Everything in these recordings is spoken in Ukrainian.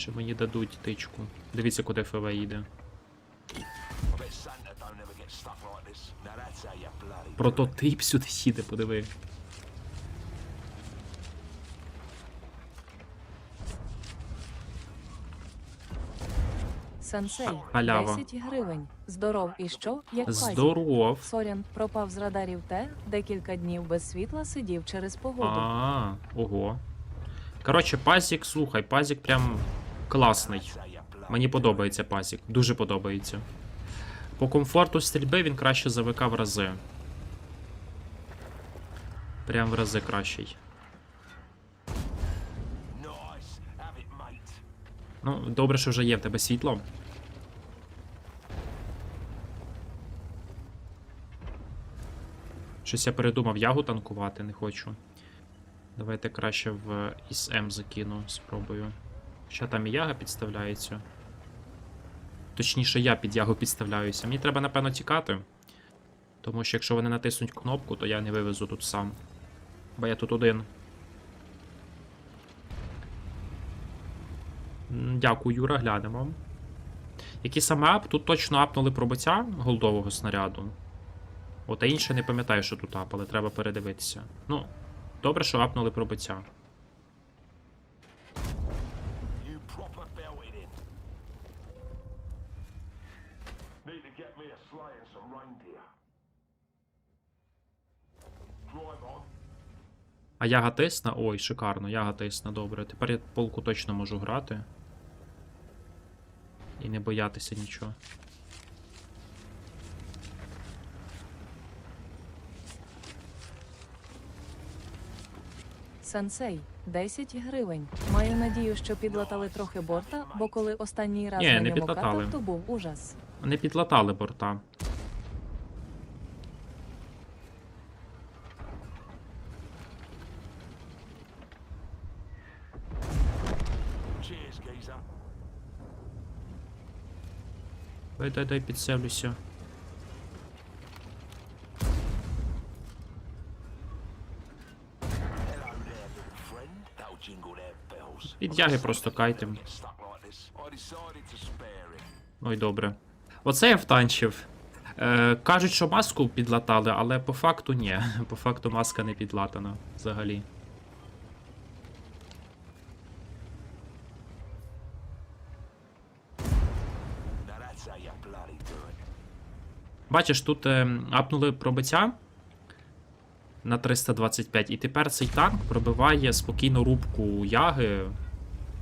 Чи мені дадуть тичку. Дивіться, куди ФВ їде. Прототип сюди їде, подиви. Сенсей, Халява. 10 гривень. Здоров і що, як пазі. Здоров. Сорян пропав з радарів те, декілька днів без світла сидів через погоду. А, ого. Коротше, пазік, слухай, пазік прям класний. Мені подобається пазік, дуже подобається. По комфорту стрільби він краще за ВК в рази. Прям в рази кращий. Ну, добре, що вже є в тебе світло. Щось я передумав ягу танкувати, не хочу. Давайте краще в ІСМ закину, спробую. Ще там і яга підставляється. Точніше, я під ягу підставляюся. Мені треба, напевно, тікати. Тому що якщо вони натиснуть кнопку, то я не вивезу тут сам. Бо я тут один. Дякую, Юра, глянемо. Який саме ап? Тут точно апнули пробиття голдового снаряду. От, а інше не пам'ятаю, що тут апали, треба передивитися. Ну, добре, що апнули пробиття. А яга тисна? Ой, шикарно, яга тисна, добре. Тепер я полку точно можу грати. І не боятися нічого. Сенсей, 10 гривень. Маю надію, що підлатали трохи борта, бо коли останній раз Ні, на не ньому підлатали. катав, то був ужас. Не підлатали борта. Like this. I decided to spare him. Ой, добре. Оце я втанчив. Е, кажуть, що маску підлатали, але по факту ні. По факту маска не підлатана взагалі. Бачиш, тут е, апнули пробиття на 325, і тепер цей танк пробиває спокійно рубку яги.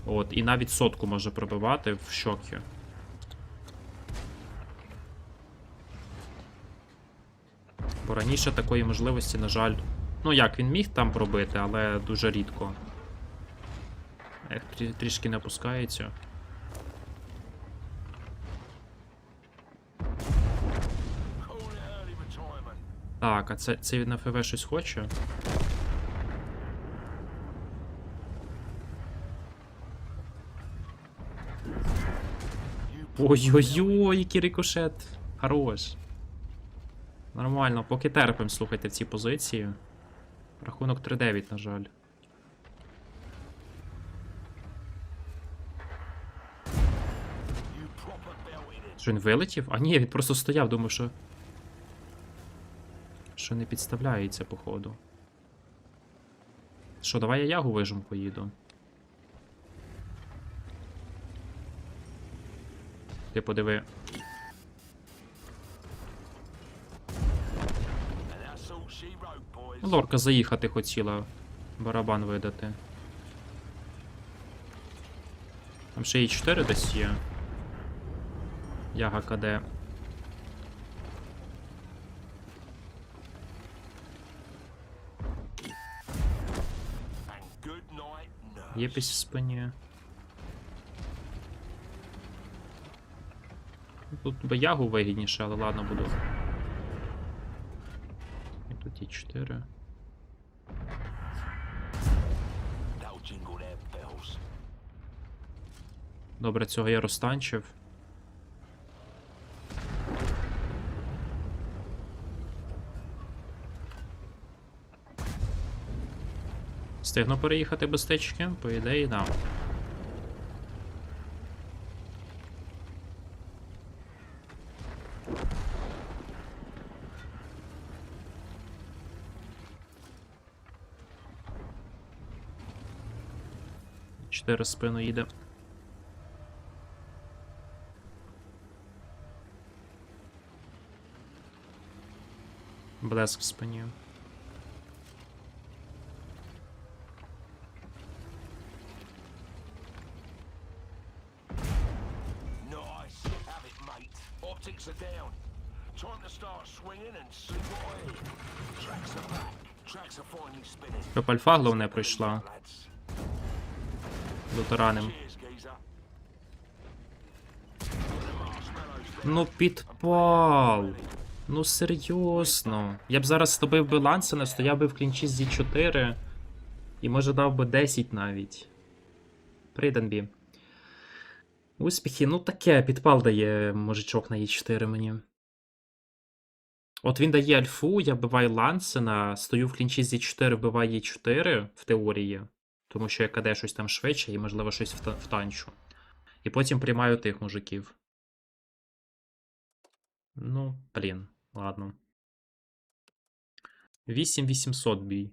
От, і навіть сотку може пробивати в щокі. Бо раніше такої можливості, на жаль. Ну як, він міг там пробити, але дуже рідко. Ех, трішки не опускається. Так, а це, це на ФВ щось хоче? Ой-ой-ой, який рикошет. Хорош. Нормально, поки терпим, слухайте, в цій позиції. Рахунок 3-9, на жаль. Що він вилетів? А ні, він просто стояв, думав, що. Що не підставляється, походу. Що, давай я ягу вижим поїду. Ти подиви. Лорка заїхати хотіла. Барабан видати. Там ще і 4 десь є. Яга КД. And good nurse. В спині. Тут би ягу вигідніше, але ладно буду. І тут є 4. That'll jingle their bells. Добре, цього я розтанчив. Встигну переїхати без течки? По ідеї, да. Чотири спину їде. Блеск в спині. Optics are down. Time to start swinging and see what I. Tracks are back. Tracks are finally spinning. Щоб альфа головне пройшла. Дотараним. Ну, підпал. Ну, серйозно. Я б зараз добив би Лансена, стояв би в клінчі з З4. І може дав би 10 навіть. Прийденбі. Успіхи, ну таке, підпал дає мужичок на Е4 мені. От він дає альфу, я вбиваю Лансена, стою в клінчі з Е4, вбиваю Е4 в теорії. Тому що я КД щось там швидше і, можливо, щось вта- втанчу. І потім приймаю тих мужиків. Ну, блін, ладно. 8800 бій.